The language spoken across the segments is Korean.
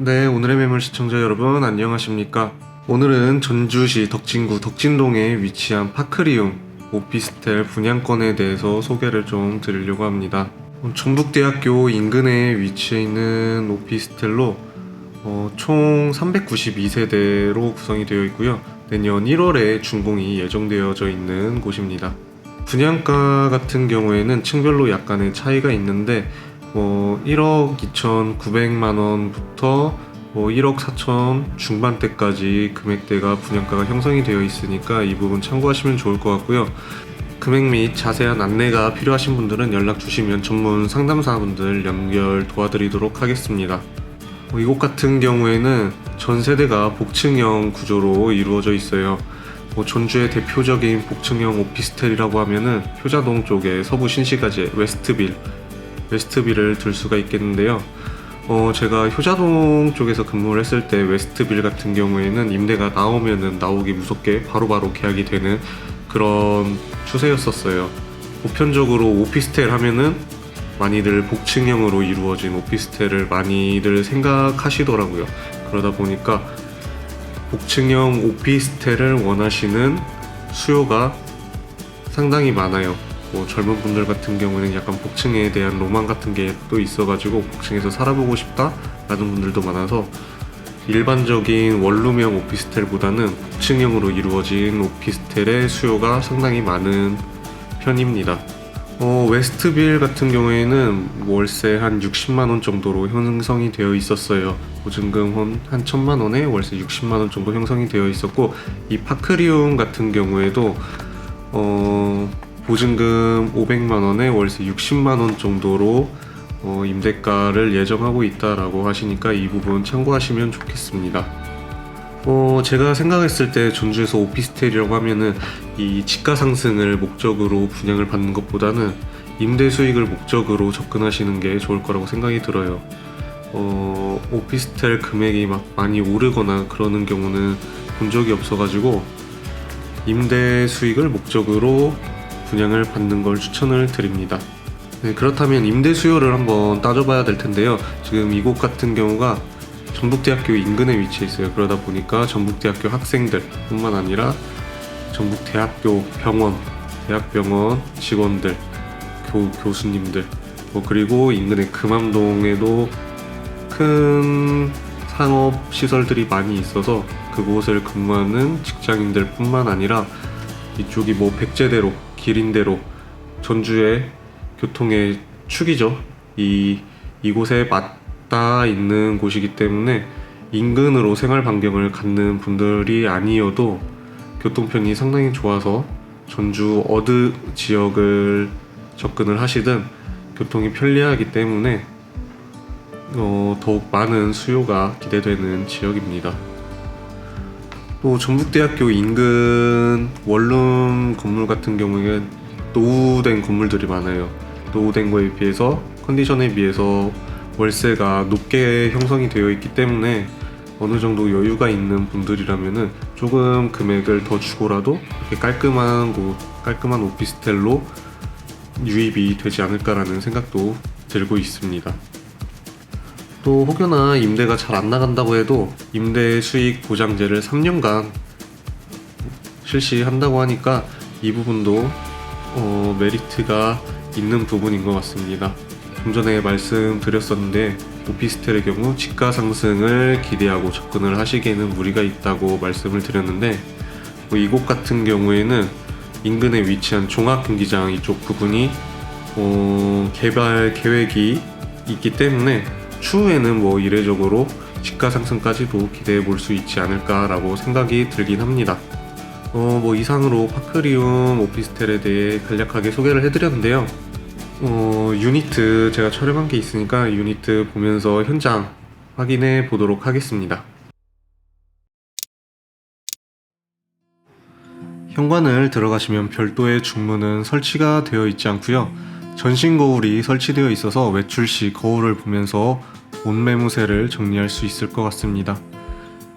네, 오늘의 매물 시청자 여러분 안녕하십니까? 오늘은 전주시 덕진구 덕진동에 위치한 파크리움 오피스텔 분양권에 대해서 소개를 좀 드리려고 합니다. 어, 전북대학교 인근에 위치해 있는 오피스텔로 어, 총 392세대로 구성이 되어 있고요. 내년 1월에 준공이 예정되어져 있는 곳입니다. 분양가 같은 경우에는 층별로 약간의 차이가 있는데 뭐 1억 2,900만 원부터 뭐 1억 4천 중반대까지 금액대가 분양가가 형성이 되어 있으니까 이 부분 참고하시면 좋을 것 같고요. 금액 및 자세한 안내가 필요하신 분들은 연락 주시면 전문 상담사분들 연결 도와드리도록 하겠습니다. 뭐 이곳 같은 경우에는 전 세대가 복층형 구조로 이루어져 있어요. 뭐 전주의 대표적인 복층형 오피스텔이라고 하면은 효자동 쪽에 서부 신시가지 웨스트빌 웨스트빌을 들 수가 있겠는데요. 어, 제가 효자동 쪽에서 근무를 했을 때 웨스트빌 같은 경우에는 임대가 나오면은 나오기 무섭게 바로 바로 계약이 되는 그런 추세였었어요. 보편적으로 오피스텔 하면은 많이들 복층형으로 이루어진 오피스텔을 많이들 생각하시더라고요. 그러다 보니까 복층형 오피스텔을 원하시는 수요가 상당히 많아요. 뭐 젊은 분들 같은 경우는 약간 복층에 대한 로망 같은 게 또 있어가지고 복층에서 살아보고 싶다라는 분들도 많아서 일반적인 원룸형 오피스텔보다는 복층형으로 이루어진 오피스텔의 수요가 상당히 많은 편입니다. 어, 웨스트빌 같은 경우에는 월세 한 60만 원 정도로 형성이 되어 있었어요. 보증금 한, 한 천만 원에 월세 60만 원 정도 형성이 되어 있었고 이 파크리움 같은 경우에도 어, 보증금 500만 원에 월세 60만 원 정도로 어, 임대가를 예정하고 있다라고 하시니까 이 부분 참고하시면 좋겠습니다. 어, 제가 생각했을 때 전주에서 오피스텔이라고 하면은 이 지가 상승을 목적으로 분양을 받는 것보다는 임대 수익을 목적으로 접근하시는 게 좋을 거라고 생각이 들어요. 어, 오피스텔 금액이 막 많이 오르거나 그러는 경우는 본 적이 없어가지고 임대 수익을 목적으로 분양을 받는 걸 추천을 드립니다. 네, 그렇다면 임대 수요를 한번 따져봐야 될 텐데요. 지금 이곳 같은 경우가 전북대학교 인근에 위치해 있어요. 그러다 보니까 전북대학교 학생들뿐만 아니라 전북대학교 병원, 대학병원 직원들, 교, 교수님들, 뭐 그리고 인근의 금암동에도 큰 상업 시설들이 많이 있어서 그곳을 근무하는 직장인들뿐만 아니라 이쪽이 뭐 백제대로, 기린대로 전주의 교통의 축이죠. 이 이곳에 맞닿아 있는 곳이기 때문에 인근으로 생활 반경을 갖는 분들이 아니어도 교통편이 상당히 좋아서 전주 어느 지역을 접근을 하시든 교통이 편리하기 때문에 어, 더욱 많은 수요가 기대되는 지역입니다. 또 전북대학교 인근 원룸 건물 같은 경우에 노후된 건물들이 많아요. 노후된 거에 비해서 컨디션에 비해서 월세가 높게 형성이 되어 있기 때문에 어느 정도 여유가 있는 분들이라면은 조금 금액을 더 주고라도 이렇게 깔끔한 곳, 깔끔한 오피스텔로 유입이 되지 않을까라는 생각도 들고 있습니다. 또 혹여나 임대가 잘 안 나간다고 해도 임대 수익 보장제를 3년간 실시한다고 하니까 이 부분도 어, 메리트가 있는 부분인 것 같습니다. 좀 전에 말씀드렸었는데 오피스텔의 경우 지가 상승을 기대하고 접근을 하시기에는 무리가 있다고 말씀을 드렸는데 뭐 이곳 같은 경우에는 인근에 위치한 종합경기장 이쪽 부분이 어, 개발 계획이 있기 때문에 추후에는 뭐 이례적으로 지가 상승까지도 기대해 볼 수 있지 않을까라고 생각이 들긴 합니다. 어, 뭐 이상으로 파크리움 오피스텔에 대해 간략하게 소개를 해드렸는데요. 어, 유니트 제가 촬영한 게 있으니까 유니트 보면서 현장 확인해 보도록 하겠습니다. 현관을 들어가시면 별도의 중문은 설치가 되어 있지 않고요. 전신 거울이 설치되어 있어서 외출 시 거울을 보면서 옷매무새를 정리할 수 있을 것 같습니다.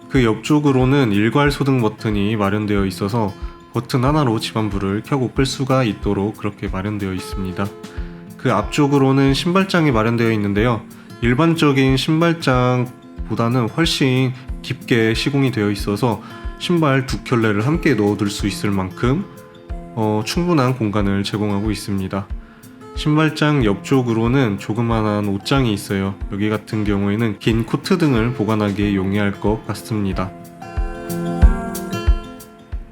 그 옆쪽으로는 일괄 소등 버튼이 마련되어 있어서 버튼 하나로 집안불을 켜고 끌 수가 있도록 그렇게 마련되어 있습니다. 그 앞쪽으로는 신발장이 마련되어 있는데요. 일반적인 신발장 보다는 훨씬 깊게 시공이 되어 있어서 신발 두 켤레를 함께 넣어둘 수 있을 만큼 어, 충분한 공간을 제공하고 있습니다. 신발장 옆쪽으로는 조그만한 옷장이 있어요. 여기 같은 경우에는 긴 코트 등을 보관하기에 용이할 것 같습니다.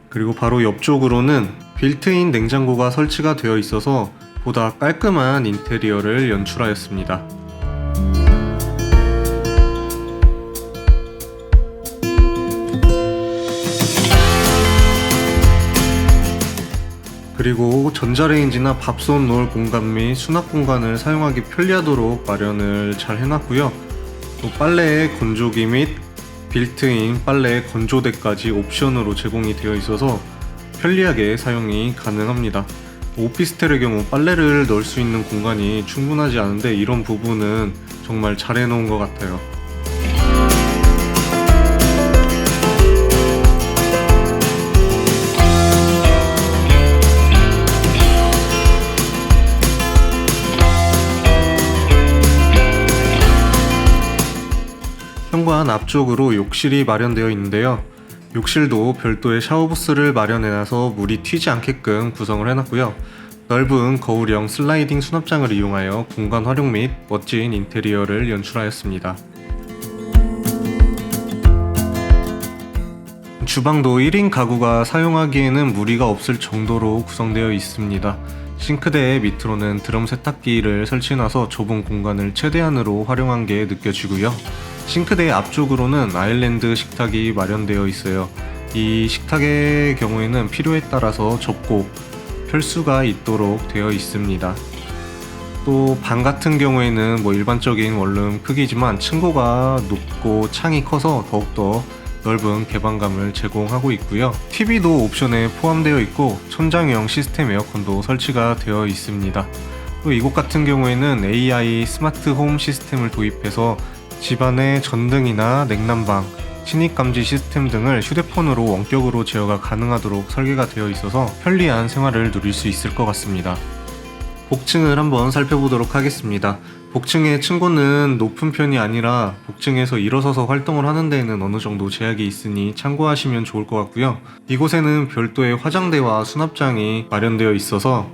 그리고 바로 옆쪽으로는 빌트인 냉장고가 설치가 되어 있어서 보다 깔끔한 인테리어를 연출하였습니다. 그리고 전자레인지나 밥솥 놓을 공간 및 수납 공간을 사용하기 편리하도록 마련을 잘 해놨고요. 또 빨래의 건조기 및 빌트인 빨래 건조대까지 옵션으로 제공이 되어 있어서 편리하게 사용이 가능합니다. 오피스텔의 경우 빨래를 넣을 수 있는 공간이 충분하지 않은데 이런 부분은 정말 잘 해놓은 것 같아요. 현관 앞쪽으로 욕실이 마련되어 있는데요. 욕실도 별도의 샤워부스를 마련해놔서 물이 튀지 않게끔 구성을 해놨고요. 넓은 거울형 슬라이딩 수납장을 이용하여 공간 활용 및 멋진 인테리어를 연출하였습니다. 주방도 1인 가구가 사용하기에는 무리가 없을 정도로 구성되어 있습니다. 싱크대 밑으로는 드럼 세탁기를 설치해놔서 좁은 공간을 최대한으로 활용한 게 느껴지고요. 싱크대 앞쪽으로는 아일랜드 식탁이 마련되어 있어요. 이 식탁의 경우에는 필요에 따라서 접고 펼 수가 있도록 되어 있습니다. 또 방 같은 경우에는 뭐 일반적인 원룸 크기지만 층고가 높고 창이 커서 더욱더 넓은 개방감을 제공하고 있고요. TV도 옵션에 포함되어 있고 천장형 시스템 에어컨도 설치가 되어 있습니다. 또 이곳 같은 경우에는 AI 스마트 홈 시스템을 도입해서 집안의 전등이나 냉난방, 침입 감지 시스템 등을 휴대폰으로 원격으로 제어가 가능하도록 설계가 되어 있어서 편리한 생활을 누릴 수 있을 것 같습니다. 복층을 한번 살펴보도록 하겠습니다. 복층의 층고는 높은 편이 아니라 복층에서 일어서서 활동을 하는 데에는 어느 정도 제약이 있으니 참고하시면 좋을 것 같고요. 이곳에는 별도의 화장대와 수납장이 마련되어 있어서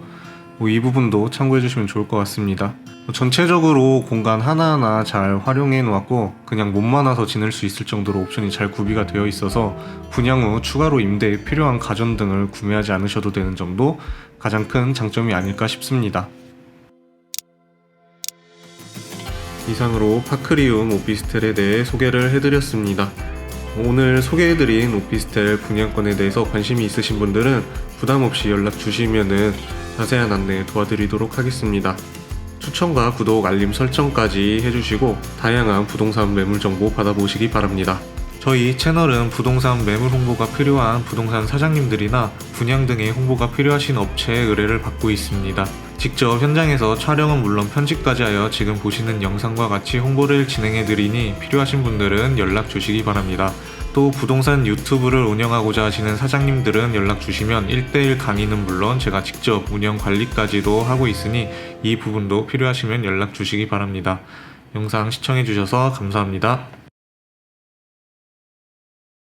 뭐 이 부분도 참고해 주시면 좋을 것 같습니다. 뭐 전체적으로 공간 하나하나 잘 활용해 놓았고 그냥 몸만 와서 지낼 수 있을 정도로 옵션이 잘 구비가 되어 있어서 분양 후 추가로 임대에 필요한 가전 등을 구매하지 않으셔도 되는 점도 가장 큰 장점이 아닐까 싶습니다. 이상으로 파크리움 오피스텔에 대해 소개를 해드렸습니다. 오늘 소개해드린 오피스텔 분양권에 대해서 관심이 있으신 분들은 부담 없이 연락 주시면은 자세한 안내 도와드리도록 하겠습니다. 추천과 구독, 알림 설정까지 해주시고 다양한 부동산 매물 정보 받아보시기 바랍니다. 저희 채널은 부동산 매물 홍보가 필요한 부동산 사장님들이나 분양 등의 홍보가 필요하신 업체의 의뢰를 받고 있습니다. 직접 현장에서 촬영은 물론 편집까지 하여 지금 보시는 영상과 같이 홍보를 진행해 드리니 필요하신 분들은 연락 주시기 바랍니다. 또 부동산 유튜브를 운영하고자 하시는 사장님들은 연락 주시면 1대1 강의는 물론 제가 직접 운영 관리까지도 하고 있으니 이 부분도 필요하시면 연락 주시기 바랍니다. 영상 시청해주셔서 감사합니다.